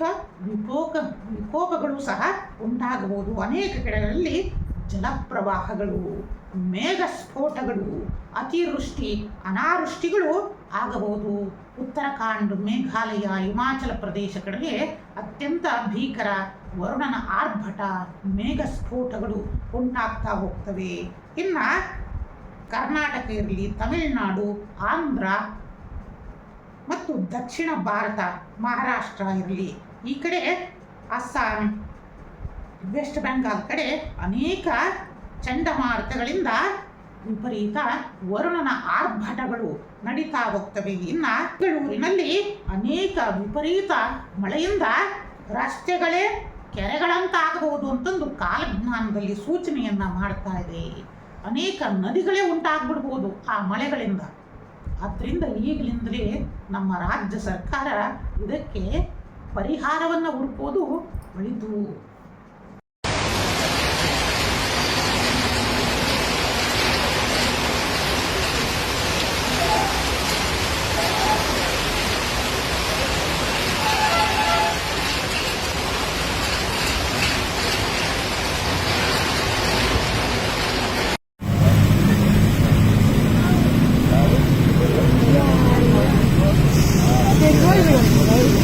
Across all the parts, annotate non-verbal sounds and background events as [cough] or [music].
ಅನೇಕ ವಿಕೋಪ ವಿಕೋಪಗಳು ಸಹ ಉಂಟಾಗಬಹುದು. ಅನೇಕ ಕಡೆಗಳಲ್ಲಿ ಜಲಪ್ರವಾಹಗಳು ಮೇಘ ಸ್ಫೋಟಗಳು ಅತಿವೃಷ್ಟಿ, ಅನಾವೃಷ್ಟಿಗಳು ಆಗಬಹುದು. ಉತ್ತರಾಖಂಡ್ ಮೇಘಾಲಯ, ಹಿಮಾಚಲ ಪ್ರದೇಶ ಕಡೆಗೆ ಅತ್ಯಂತ ಭೀಕರ ವರುಣನ ಆರ್ಭಟ ಮೇಘ ಸ್ಫೋಟಗಳು ಉಂಟಾಗ್ತಾ ಹೋಗ್ತವೆ. ಇನ್ನು ಕರ್ನಾಟಕ ಇರಲಿ, ತಮಿಳುನಾಡು, ಆಂಧ್ರ ಮತ್ತು ದಕ್ಷಿಣ ಭಾರತ, ಮಹಾರಾಷ್ಟ್ರ ಇರಲಿ. ಈ ಕಡೆ ಅಸ್ಸಾಂ, ವೆಸ್ಟ್ ಬೆಂಗಾಲ್ ಕಡೆ ಅನೇಕ ಚಂಡಮಾರುತಗಳಿಂದ ವಿಪರೀತ ವರುಣನ ಆರ್ಭಟಗಳು ನಡೀತಾ ಹೋಗ್ತವೆ. ಇನ್ನು ಬೆಂಗಳೂರಿನಲ್ಲಿ ಅನೇಕ ವಿಪರೀತ ಮಳೆಯಿಂದ ರಸ್ತೆಗಳೇ ಕೆರೆಗಳಂತಾಗಬಹುದು ಅಂತಂದು ಕಾಲಜ್ಞಾನದಲ್ಲಿ ಸೂಚನೆಯನ್ನ ಮಾಡ್ತಾ ಇದೆ. ಅನೇಕ ನದಿಗಳೇ ಉಂಟಾಗ್ಬಿಡ್ಬೋದು ಆ ಮಳೆಗಳಿಂದ. ಆದ್ದರಿಂದ ಈಗಲಿಂದಲೇ ನಮ್ಮ ರಾಜ್ಯ ಸರ್ಕಾರ ಇದಕ್ಕೆ ಪರಿಹಾರವನ್ನು ಹುಡುಕೋದು ಒಳಿತು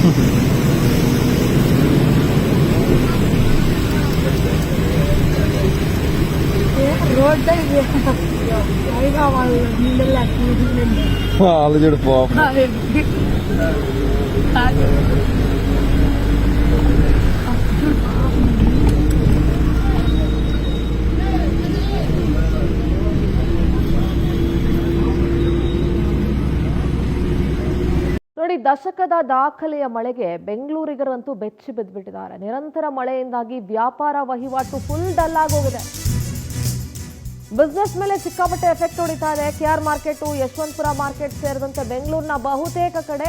Thank [laughs] you. వాళ్ళు నీళ్ళ వాళ్ళు చూడు పాపం ನೋಡಿ ದಶಕದ ದಾಖಲೆಯ ಮಳೆಗೆ ಬೆಂಗಳೂರಿಗರಂತೂ ಬೆಚ್ಚಿ ಬಿದ್ದುಬಿಟ್ಟಿದ್ದಾರೆ ನಿರಂತರ ಮಳೆಯಿಂದಾಗಿ ವ್ಯಾಪಾರ ವಹಿವಾಟು ಫುಲ್ ಡಲ್ ಆಗೋಗಿದೆ ಬಿಸ್ನೆಸ್ ಮೇಲೆ ಸಿಕ್ಕಾಪಟ್ಟೆ ಎಫೆಕ್ಟ್ ಹೊಡಿತಾ ಇದೆ. K R market Yeshwanthpur market ಸೇರಿದಂತೆ ಬೆಂಗಳೂರಿನ ಬಹುತೇಕ ಕಡೆ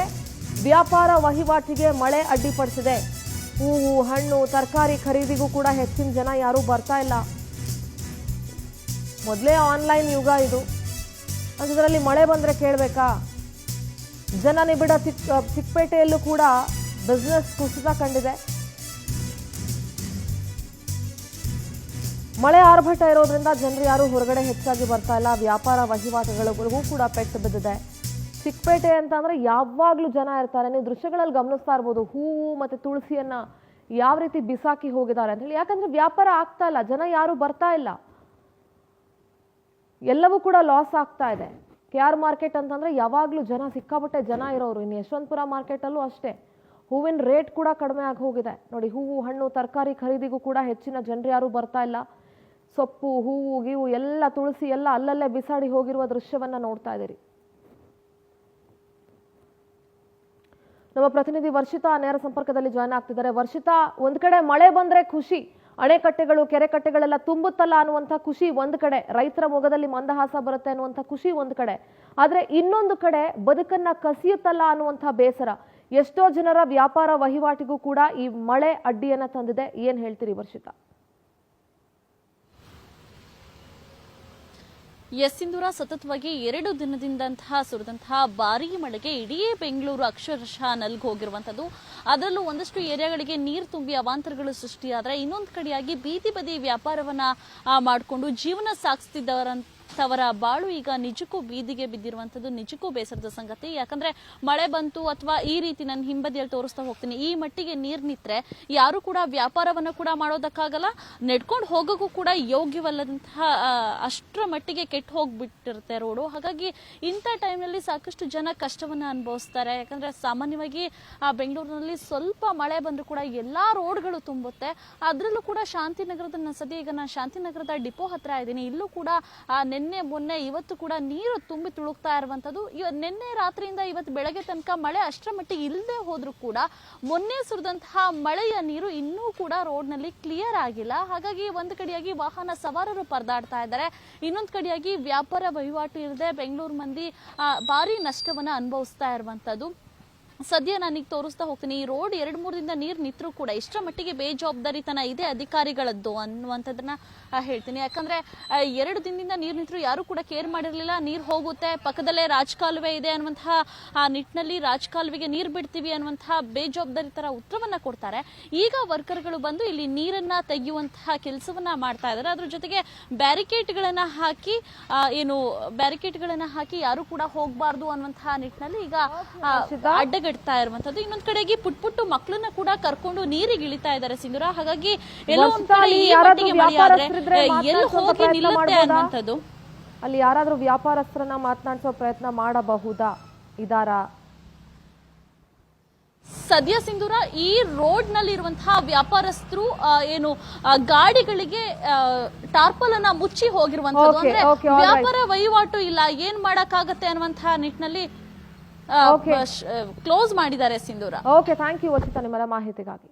ವ್ಯಾಪಾರ ವಹಿವಾಟಿಗೆ ಮಳೆ ಅಡ್ಡಿಪಡಿಸಿದೆ. ಹೂವು, ಹಣ್ಣು, ತರಕಾರಿ ಖರೀದಿಗೂ ಕೂಡ ಹೆಚ್ಚಿನ ಜನ ಯಾರೂ ಬರ್ತಾ ಇಲ್ಲ. ಮೊದಲೇ ಆನ್ಲೈನ್ ಯುಗ ಇದು. ಅದರಲ್ಲಿ ಮಳೆ ಬಂದರೆ ಕೇಳಬೇಕಾ? ಜನ ನಿಬಿಡ ಚಿಕ್ಕ ಚಿಕ್ಕಪೇಟೆಯಲ್ಲೂ ಕೂಡ ಬಿಸ್ನೆಸ್ ಕುಸಿತ ಕಂಡಿದೆ. ಮಳೆ ಆರ್ಭಟ ಇರೋದ್ರಿಂದ ಜನರು ಯಾರು ಹೊರಗಡೆ ಹೆಚ್ಚಾಗಿ ಬರ್ತಾ ಇಲ್ಲ. ವ್ಯಾಪಾರ ವಹಿವಾಟುಗಳಿಗೂ ಕೂಡ ಪೆಟ್ಟು ಬಿದ್ದಿದೆ. ಚಿಕ್ಕಪೇಟೆ ಅಂತಂದ್ರೆ ಯಾವಾಗಲೂ ಜನ ಇರ್ತಾರೆ. ನೀವು ದೃಶ್ಯಗಳಲ್ಲಿ ಗಮನಿಸ್ತಾ ಇರ್ಬೋದು ಹೂವು ಮತ್ತೆ ತುಳಸಿಯನ್ನ ಯಾವ ರೀತಿ ಬಿಸಾಕಿ ಹೋಗಿದ್ದಾರೆ ಅಂತ ಹೇಳಿ. ಯಾಕಂದ್ರೆ ವ್ಯಾಪಾರ ಆಗ್ತಾ ಇಲ್ಲ, ಜನ ಯಾರು ಬರ್ತಾ ಇಲ್ಲ. ಎಲ್ಲವೂ ಕೂಡ ಲಾಸ್ ಆಗ್ತಾ ಇದೆ. ಕೆ ಆರ್ ಮಾರ್ಕೆಟ್ ಅಂತಂದ್ರೆ ಯಾವಾಗಲೂ ಜನ ಸಿಕ್ಕಾಪಟ್ಟೆ ಜನ ಇರೋರು. ಇನ್ನು ಯಶವಂತಪುರ ಮಾರ್ಕೆಟಲ್ಲೂ ಅಷ್ಟೇ. ಹೂವಿನ ರೇಟ್ ಕೂಡ ಕಡಿಮೆ ಆಗಿ ಹೋಗಿದೆ. ನೋಡಿ, ಹೂವು, ಹಣ್ಣು, ತರಕಾರಿ ಖರೀದಿಗೂ ಕೂಡ ಹೆಚ್ಚಿನ ಜನರು ಯಾರು ಬರ್ತಾ ಇಲ್ಲ. ಸೊಪ್ಪು, ಹೂವು, ಗೀವು ಎಲ್ಲ ತುಳಸಿ ಎಲ್ಲ ಅಲ್ಲಲ್ಲೇ ಬಿಸಾಡಿ ಹೋಗಿರುವ ದೃಶ್ಯವನ್ನ ನೋಡ್ತಾ ಇದ್ದೀರಿ. ನಮ್ಮ ಪ್ರತಿನಿಧಿ ವರ್ಷಿತಾ ನೇರ ಸಂಪರ್ಕದಲ್ಲಿ ಜಾಯ್ನ್ ಆಗ್ತಿದ್ದಾರೆ. ವರ್ಷಿತಾ, ಒಂದ್ ಕಡೆ ಮಳೆ ಬಂದ್ರೆ ಖುಷಿ, ಅಣೆಕಟ್ಟೆಗಳು, ಕೆರೆಕಟ್ಟೆಗಳೆಲ್ಲ ತುಂಬುತ್ತಲ್ಲ ಅನ್ನುವಂಥ ಖುಷಿ ಒಂದ್ ಕಡೆ, ರೈತರ ಮೊಗದಲ್ಲಿ ಮಂದಹಾಸ ಬರುತ್ತೆ ಅನ್ನುವಂಥ ಖುಷಿ ಒಂದ್ ಕಡೆ. ಆದ್ರೆ ಇನ್ನೊಂದು ಕಡೆ ಬದುಕನ್ನ ಕಸಿಯುತ್ತಲ್ಲ ಅನ್ನುವಂಥ ಬೇಸರ. ಎಷ್ಟೋ ಜನರ ವ್ಯಾಪಾರ ವಹಿವಾಟಿಗೂ ಕೂಡ ಈ ಮಳೆ ಅಡ್ಡಿಯನ್ನ ತಂದಿದೆ. ಏನ್ ಹೇಳ್ತೀರಿ ವರ್ಷಿತಾ? ಎಸ್ ಸಿಂಧೂರ ಸತತವಾಗಿ ಎರಡು ದಿನದಿಂದಂತಹ ಸುರಿದಂತಹ ಭಾರೀ ಮಳೆಗೆ ಇಡೀ ಬೆಂಗಳೂರು ಅಕ್ಷರಶಃ ನಲ್ಗಿ ಹೋಗಿರುವಂತದ್ದು ಅದರಲ್ಲೂ ಒಂದಷ್ಟು ಏರಿಯಾಗಳಿಗೆ ನೀರು ತುಂಬಿ ಅವಾಂತರಗಳು ಸೃಷ್ಟಿಯಾದ್ರೆ ಇನ್ನೊಂದು ಕಡೆಯಾಗಿ ಬೀದಿ ಬದಿ ವ್ಯಾಪಾರವನ್ನ ಮಾಡಿಕೊಂಡು ಜೀವನ ಸಾಗಿಸ್ತಿದ್ದವರಂತವರ ಬಾಳು ಈಗ ನಿಜಕ್ಕೂ ಬೀದಿಗೆ ಬಿದ್ದಿರುವಂತದ್ದು ನಿಜಕ್ಕೂ ಬೇಸರದ ಸಂಗತಿ. ಯಾಕಂದ್ರೆ ಮಳೆ ಬಂತು ಅಥವಾ ಈ ರೀತಿ ನನ್ನ ಹಿಂಬದಿಯಲ್ಲಿ ತೋರಿಸ್ತಾ ಹೋಗ್ತೀನಿ, ಈ ಮಟ್ಟಿಗೆ ನೀರ್ ನಿಂತ್ರೆ ಯಾರು ಕೂಡ ವ್ಯಾಪಾರವನ್ನ ಕೂಡ ಮಾಡೋದಕ್ಕಾಗಲ್ಲ, ನೆಡ್ಕೊಂಡು ಹೋಗೋಕ್ಕೂ ಕೂಡ ಯೋಗ್ಯವಲ್ಲದಂತಹ ಅಷ್ಟರ ಮಟ್ಟಿಗೆ ಕೆಟ್ಟು ಹೋಗ್ಬಿಟ್ಟಿರುತ್ತೆ ರೋಡು. ಹಾಗಾಗಿ ಇಂಥ ಟೈಮ್ನಲ್ಲಿ ಸಾಕಷ್ಟು ಜನ ಕಷ್ಟವನ್ನ ಅನುಭವಿಸ್ತಾರೆ. ಯಾಕಂದ್ರೆ ಸಾಮಾನ್ಯವಾಗಿ, ಆ, ಬೆಂಗಳೂರಿನಲ್ಲಿ ಸ್ವಲ್ಪ ಮಳೆ ಬಂದರೂ ಕೂಡ ಎಲ್ಲಾ ರೋಡ್ಗಳು ತುಂಬುತ್ತೆ. ಅದರಲ್ಲೂ ಕೂಡ ಶಾಂತಿನಗರದ ಸದ್ಯ ಈಗ ನಾನು ಶಾಂತಿನಗರದ ಡಿಪೋ ಹತ್ರ ಇದ್ದೀನಿ. ಇಲ್ಲೂ ಕೂಡ ನಿನ್ನೆ ಮೊನ್ನೆ ಇವತ್ತು ಕೂಡ ನೀರು ತುಂಬಿ ತುಳುಕ್ತಾ ಇರುವಂಥದ್ದು. ಇವ ನಿನ್ನೆ ರಾತ್ರಿಯಿಂದ ಇವತ್ತು ಬೆಳಗ್ಗೆ ತನಕ ಮಳೆ ಅಷ್ಟರ ಮಟ್ಟಿಗೆ ಇಲ್ಲದೆ ಹೋದ್ರೂ ಕೂಡ ಮೊನ್ನೆ ಸುರಿದಂತಹ ಮಳೆಯ ನೀರು ಇನ್ನೂ ಕೂಡ ರೋಡ್ನಲ್ಲಿ ಕ್ಲಿಯರ್ ಆಗಿಲ್ಲ. ಹಾಗಾಗಿ ಒಂದು ಕಡೆಯಾಗಿ ವಾಹನ ಸವಾರರು ಪರದಾಡ್ತಾ ಇದ್ದಾರೆ. ಇನ್ನೊಂದು ಕಡೆಯಾಗಿ ವ್ಯಾಪಾರ ವಹಿವಾಟು ಇರದೆ ಬೆಂಗಳೂರು ಮಂದಿ ಭಾರಿ ನಷ್ಟವನ್ನ ಅನುಭವಿಸ್ತಾ ಇರುವಂತದ್ದು ಸದ್ಯ ನಾನೀಗ ತೋರಿಸ್ತಾ ಹೋಗ್ತೀನಿ. ಈ ರೋಡ್ ಎರಡು ಮೂರು ದಿನದ ನೀರು ನಿಂತರೂ ಕೂಡ ಇಷ್ಟರ ಮಟ್ಟಿಗೆ ಬೇಜವಾಬ್ದಾರಿತನ ಇದೆ ಅಧಿಕಾರಿಗಳದ್ದು ಅನ್ನುವಂಥದ್ದನ್ನ ಹೇಳ್ತೀನಿ. ಯಾಕಂದ್ರೆ ಎರಡು ದಿನದಿಂದ ನೀರು ನಿಂತರೂ ಯಾರು ಕೂಡ ಕೇರ್ ಮಾಡಿರಲಿಲ್ಲ. ನೀರು ಹೋಗುತ್ತೆ, ಪಕ್ಕದಲ್ಲೇ ರಾಜಕಾಲುವೆ ಇದೆ ಅನ್ನುವಂತಹ, ಆ ನಿಟ್ಟಿನಲ್ಲಿ ರಾಜಕಾಲುವೆಗೆ ನೀರು ಬಿಡ್ತೀವಿ ಅನ್ನುವಂತಹ ಬೇಜವಾಬ್ದಾರಿತರ ಉತ್ತರವನ್ನ ಕೊಡ್ತಾರೆ. ಈಗ ವರ್ಕರ್ಗಳು ಬಂದು ಇಲ್ಲಿ ನೀರನ್ನ ತೆಗೆಯುವಂತಹ ಕೆಲಸವನ್ನ ಮಾಡ್ತಾ ಇದ್ದಾರೆ. ಅದ್ರ ಜೊತೆಗೆ ಬ್ಯಾರಿಕೇಡ್ಗಳನ್ನ ಹಾಕಿ ಏನು ಬ್ಯಾರಿಕೇಡ್ಗಳನ್ನ ಹಾಕಿ ಯಾರು ಕೂಡ ಹೋಗಬಾರ್ದು ಅನ್ನುವಂತಹ ನಿಟ್ಟಿನಲ್ಲಿ ಈಗ ಅಡ್ಡಗಡ್ತಾ ಇರುವಂತದ್ದು ಇನ್ನೊಂದ್ ಕಡೆಗೆ ಪುಟ್ ಪುಟ್ಟು ಮಕ್ಕಳನ್ನ ಕೂಡ ಕರ್ಕೊಂಡು ನೀರಿಗೆ ಇಳಿತಾ ಇದ್ದಾರೆ ಸಿಂಧೂರ ಹಾಗಾಗಿ ಎಲ್ಲೋ ಒಂದ್ ಕಡೆ ಈ ಯಾರಾದ್ರೂ ಮಟ್ಟಿಗೆ ಮಳೆ ಆದ್ರೆ ಎಲ್ಲಿ ಹೋಗಿ ನಿಲ್ಲುತ್ತೆ? ಅನ್ನುವಂಥದ್ದು ಅಲ್ಲಿ ಯಾರಾದ್ರೂ ವ್ಯಾಪಾರಸ್ಥರನ್ನ ಮಾತನಾಡಿಸೋ ಪ್ರಯತ್ನ ಮಾಡಬಹುದಾ ಇದಾರ ಸದ್ಯ ಸಿಂಧೂರ ಈ ರೋಡ್ನಲ್ಲಿ ಇರುವಂತಹ ವ್ಯಾಪಾರಸ್ಥರು ಏನು ಗಾಡಿಗಳಿಗೆ ಟಾರ್ಪಲ್ ಅನ್ನ ಮುಚ್ಚಿ ಹೋಗಿರುವಂತದ್ದು ಅಂದ್ರೆ. ವ್ಯಾಪಾರ ವಹಿವಾಟು ಇಲ್ಲ ಏನ್ ಮಾಡಕ್ಕಾಗತ್ತೆ ಅನ್ನುವಂತಹ ನಿಟ್ಟಿನಲ್ಲಿ. ಕ್ಲೋಸ್ ಮಾಡಿದ್ದಾರೆ Sindoor. Okay thank you Varshita ನಿಮ್ಮೆಲ್ಲ ಮಾಹಿತಿಗಾಗಿ.